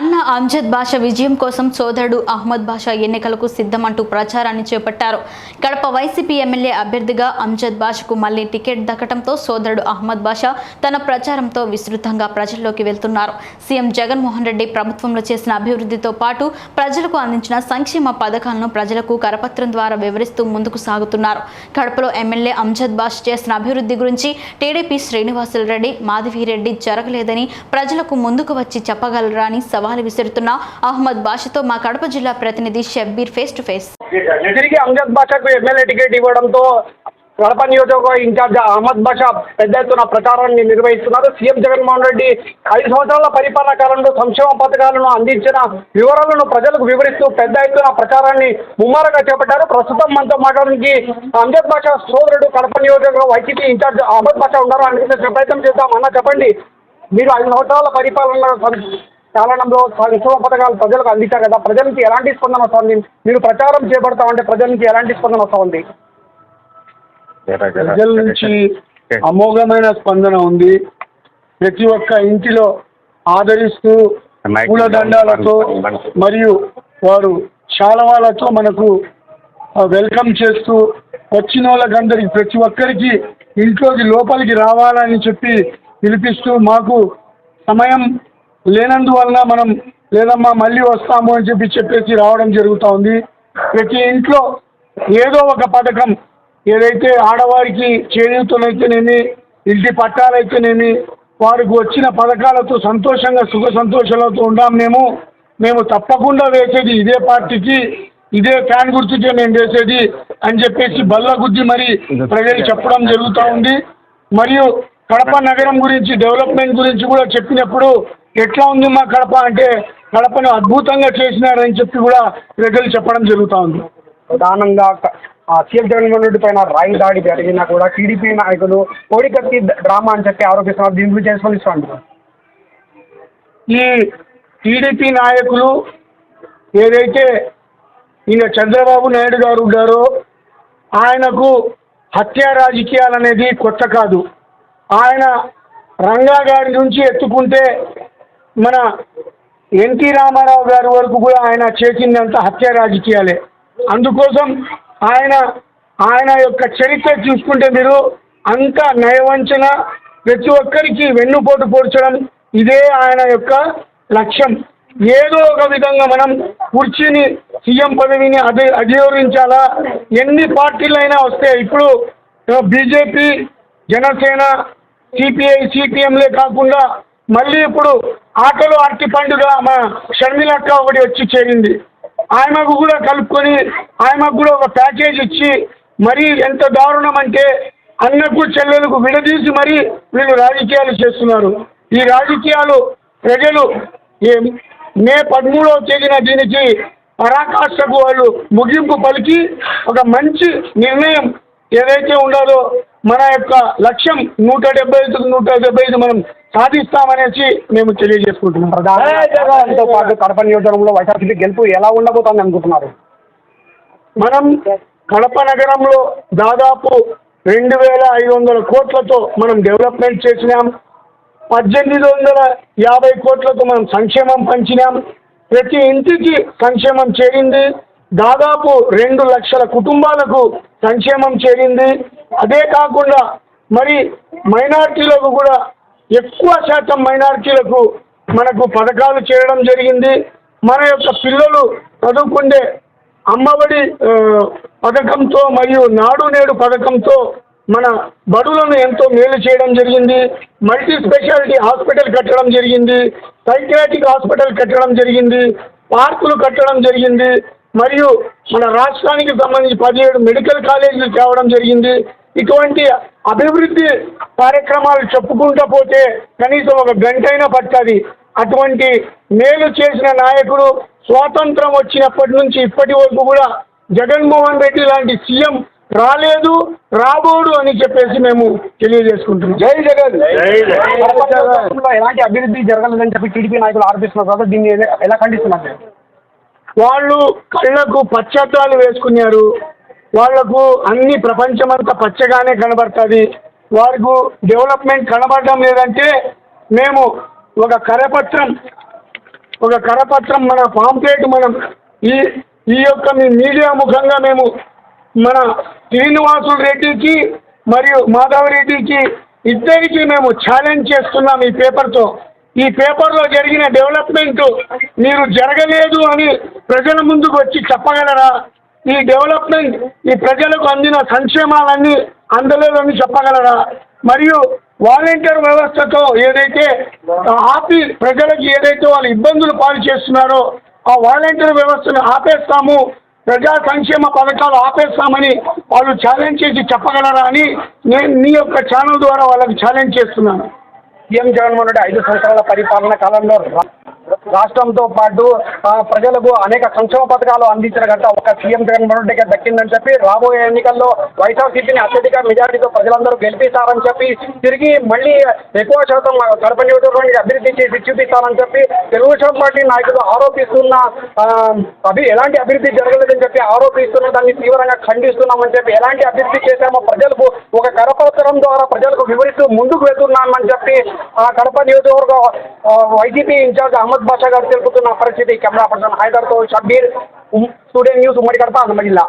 అన్న అంజద్ బాషా విజయం కోసం సోదరుడు అహ్మద్ బాషా ఎన్నికలకు సిద్ధమంటూ ప్రచారాన్ని చేపట్టారు. కడప వైసీపీ ఎమ్మెల్యే అభ్యర్థిగా అంజద్ బాషాకు మళ్ళీ టికెట్ దక్కడంతో సోదరుడు అహ్మద్ బాషా తన ప్రచారంతో విస్తృతంగా ప్రజల్లోకి వెళ్తున్నారు. సీఎం జగన్మోహన్ రెడ్డి ప్రభుత్వంలో చేసిన అభివృద్ధితో పాటు ప్రజలకు అందించిన సంక్షేమ పథకాలను ప్రజలకు కరపత్రం ద్వారా వివరిస్తూ ముందుకు సాగుతున్నారు. కడపలో ఎమ్మెల్యే అంజద్ బాష్ చేసిన అభివృద్ధి గురించి టీడీపీ శ్రీనివాసులు రెడ్డి మాధవిరెడ్డి జరగలేదని ప్రజలకు ముందుకు వచ్చి చెప్పగలరా అని సవాలు విసురుతున్న అహ్మద్ బాషతో మా కడప జిల్లా ప్రతినిధి షబ్బీర్ ఫేస్ టు ఫేస్ తిరిగి అంజద్ బాషాకు ఎమ్మెల్యే టికెట్ ఇవ్వడంతో కడప నియోజకవర్గ ఇన్ఛార్జ్ అహ్మద్ బాషా పెద్ద ఎత్తున ప్రచారాన్ని నిర్వహిస్తున్నారు. సీఎం జగన్మోహన్ రెడ్డి ఐదు సంవత్సరాల పరిపాలనా కాలంలో సంక్షేమ పథకాలను అందించిన వివరాలను ప్రజలకు వివరిస్తూ పెద్ద ఎత్తున ప్రచారాన్ని ముమ్మరగా చేపట్టారు. ప్రస్తుతం మనతో మాట్లాడడానికి అంజద్ బాషా సోదరుడు కడప నియోజకవర్గ వైసీపీ ఇన్ఛార్జ్ అహ్మద్ బాషా ఉన్నారు? అందుకే ప్రయత్నం చేద్దాం. అన్న చెప్పండి. మీరు ఐదు సంవత్సరాల పరిపాలన కాలంలో సంక్షేమ పథకాలు ప్రజలకు అందించారు కదా. ప్రజల నుంచి ఎలాంటి స్పందన వస్తుంది? మీరు ప్రచారం చేపడతామంటే ప్రజల నుంచి ఎలాంటి స్పందన వస్తూ ఉంది ప్రజల నుంచి అమోఘమైన స్పందన ఉంది. ప్రతి ఒక్క ఇంటిలో ఆదరిస్తూ పూల దండాలతో మరియు వారు శాలవాలతో మనకు వెల్కమ్ చేస్తూ వచ్చిన వాళ్ళకందరికి ప్రతి ఒక్కరికి ఇంట్లోకి లోపలికి రావాలని చెప్పి పిలిపిస్తూ మాకు సమయం లేనందువలన మనం లేదమ్మా మళ్ళీ వస్తాము అని చెప్పి చెప్పేసి రావడం జరుగుతూ ఉంది ప్రతి ఇంట్లో ఏదో ఒక పథకం ఏదైతే ఆడవారికి చేయూతలైతేనేమి ఇంటి పట్టాలైతేనేమి వారికి వచ్చిన పథకాలతో సంతోషంగా సుఖ సంతోషాలతో ఉండాం మేము. మేము తప్పకుండా వేసేది ఇదే పార్టీకి ఇదే ఫ్యాన్ గుర్తుకే మేము వేసేది అని చెప్పేసి బల్ల గుద్ది మరి ప్రజలు చెప్పడం జరుగుతూ ఉంది మరియు కడప నగరం గురించి డెవలప్మెంట్ గురించి కూడా చెప్పినప్పుడు ఎట్లా ఉంది మా కడప అంటే కడపను అద్భుతంగా చేసినారని చెప్పి కూడా ప్రజలు చెప్పడం జరుగుతూ ఉంది ప్రధానంగా సీఎం జగన్మోహన్ రెడ్డి పైన రాయి దాడి జరిగినా కూడా టీడీపీ నాయకులు కోడికత్తి డ్రామా అని చెప్పి ఆరోపిస్తున్నారు దీని గురించి స్పందిస్తాను ఈ టీడీపీ నాయకులు ఏదైతే ఈయన చంద్రబాబు నాయుడు గారు ఉన్నారో ఆయనకు హత్య రాజకీయాలు అనేది కొత్త కాదు. ఆయన రంగా గారి నుంచి ఎత్తుకుంటే మన ఎన్టీ రామారావు గారి వరకు కూడా ఆయన చేసిందంతా హత్య రాజకీయాలే. అందుకోసం ఆయన ఆయన యొక్క చరిత్ర చూసుకుంటే మీరు అంత నయవంచన ప్రతి ఒక్కరికి వెన్నుపోటు పోడ్చడం ఇదే ఆయన యొక్క లక్ష్యం. ఏదో ఒక విధంగా మనం కుర్చీని సీఎం పదవిని అధి అధిరోహించాలా? ఎన్ని పార్టీలైనా వస్తే ఇప్పుడు బీజేపీ జనసేన సిపిఐ సిపిఎంలే కాకుండా మళ్ళీ ఇప్పుడు ఆటలు అరటి పండుగ మా షర్మిలక్క ఒకటి వచ్చి చేరింది. ఆయనకు కూడా కలుపుకొని ఆయనకు కూడా ఒక ప్యాకేజ్ ఇచ్చి మరీ ఎంత దారుణం అంటే అన్నకు చెల్లెలకు విడదీసి మరీ వీళ్ళు రాజకీయాలు చేస్తున్నారు. ఈ రాజకీయాలు ప్రజలు ఏ మే పదమూడవ తేదీన దీనికి పరాకాష్ఠకు వాళ్ళు ముగింపు పలికి ఒక మంచి నిర్ణయం ఏదైతే ఉండాలో మన యొక్క లక్ష్యం నూట డెబ్బై ఐదు నూట డెబ్బై ఐదు మనం సాధిస్తామనేసి మేము తెలియజేసుకుంటున్నాం. ప్రధానంతో పాటు కడప నియోజకవర్గంలో వైఎస్ఆర్సీపీ గెలుపు ఎలా ఉండబోతోంది అనుకుంటున్నారు? మనం కడప నగరంలో దాదాపు రెండు వేల ఐదు వందల కోట్లతో మనం డెవలప్మెంట్ చేసినాం. పద్దెనిమిది వందల యాభై కోట్లతో మనం సంక్షేమం పంచినాం. ప్రతి ఇంటికి సంక్షేమం చేరింది. దాదాపు రెండు లక్షల కుటుంబాలకు సంక్షేమం చేరింది. అదే కాకుండా మరి మైనార్టీలకు కూడా ఎక్కువ శాతం మైనార్టీలకు మనకు పథకాలు చేయడం జరిగింది. మన యొక్క పిల్లలు చదువుకుండే అమ్మఒడి పథకంతో మరియు నాడు నేడు పథకంతో మన బడులను ఎంతో మేలు చేయడం జరిగింది. మల్టీ స్పెషాలిటీ హాస్పిటల్ కట్టడం జరిగింది. సైకియాటిక్ హాస్పిటల్ కట్టడం జరిగింది. పార్కులు కట్టడం జరిగింది. మరియు మన రాష్ట్రానికి సంబంధించి పదిహేడు మెడికల్ కాలేజీలు తేవడం జరిగింది. ఇటువంటి అభివృద్ధి కార్యక్రమాలు చెప్పుకుంటూ పోతే కనీసం ఒక గంటైనా పట్టది. అటువంటి మేలు చేసిన నాయకుడు స్వాతంత్రం వచ్చినప్పటి నుంచి ఇప్పటి వరకు కూడా జగన్మోహన్ రెడ్డి లాంటి సీఎం రాలేదు రాబోడు అని చెప్పేసి మేము తెలియజేసుకుంటున్నాం. జై జగన్. ఎలాంటి అభివృద్ధి జరగలేదని చెప్పి టీడీపీ నాయకులు ఆరోపిస్తున్నారు కదా దీన్ని ఎలా- ఎలా ఖండిస్తున్నారు? వాళ్ళు కళ్ళకు పచ్చద్దాలు వేసుకున్నారు. వాళ్ళకు అన్ని ప్రపంచమంతా పచ్చగానే కనబడుతుంది. వారికి డెవలప్మెంట్ కనబడడం లేదంటే మేము ఒక కరపత్రం ఒక కరపత్రం మన పాంప్లెట్ మనం ఈ ఈ యొక్క మీ మీడియా ముఖంగా మేము మన శ్రీనివాసులు రెడ్డికి మరియు మాధవ్ రెడ్డికి ఇద్దరికి మేము ఛాలెంజ్ చేస్తున్నాం ఈ పేపర్తో. ఈ పేపర్లో జరిగిన డెవలప్మెంట్ మీరు జరగలేదు అని ప్రజల ముందుకు వచ్చి చెప్పగలరా? ఈ డెవలప్మెంట్ ఈ ప్రజలకు అందిన సంక్షేమాలన్నీ అందలేదని చెప్పగలరా? మరియు వాలంటీర్ వ్యవస్థతో ఏదైతే ఆపి ప్రజలకు ఏదైతే వాళ్ళు ఇబ్బందులు పాలు చేస్తున్నారో ఆ వాలంటీర్ వ్యవస్థను ఆపేస్తాము ప్రజా సంక్షేమ పథకాలు ఆపేస్తామని వాళ్ళు ఛాలెంజ్ చేసి చెప్పగలరా అని నేను నీ యొక్క ఛానల్ ద్వారా వాళ్ళకి ఛాలెంజ్ చేస్తున్నాను. సీఎం జగన్మోహన్ రెడ్డి ఐదు సంవత్సరాల పరిపాలన కాలంలో రాష్ట్రంతో పాటు ప్రజలకు అనేక సంక్షేమ పథకాలు అందించిన గంట ఒక సీఎం జగన్మోహన్ రెడ్డికి దక్కిందని చెప్పి రాబోయే ఎన్నికల్లో వైఎస్ఆర్సీపీని అత్యధిక మెజారిటీతో ప్రజలందరూ గెలిపిస్తారని చెప్పి తిరిగి మళ్ళీ ఎక్కువ శాతం కడప నియోజకవర్గానికి అభివృద్ధి చేసి చూపిస్తారని చెప్పి తెలుగుదేశం పార్టీ నాయకులు ఆరోపిస్తున్న ఆ, అభి ఎలాంటి అభివృద్ధి జరగలేదని చెప్పి ఆరోపిస్తున్న దాన్ని తీవ్రంగా ఖండిస్తున్నామని చెప్పి ఎలాంటి అభివృద్ధి చేశామో ప్రజలకు ఒక కరపత్రం ద్వారా ప్రజలకు వివరిస్తూ ముందుకు వెళ్తున్నామని చెప్పి ఆ కడప నియోజకవర్గ ఆ, వైసీపీ ఇన్ఛార్జ్ అహ్మద్ బాషా గారు తెలుపుతున్న పరిస్థితి. కెమెరా పర్సన్ హైదర్తో షబ్బీర్ ఉమ్, స్టూడియో న్యూస్ ఉమ్మడి కడప అన్నమయ్య జిల్లా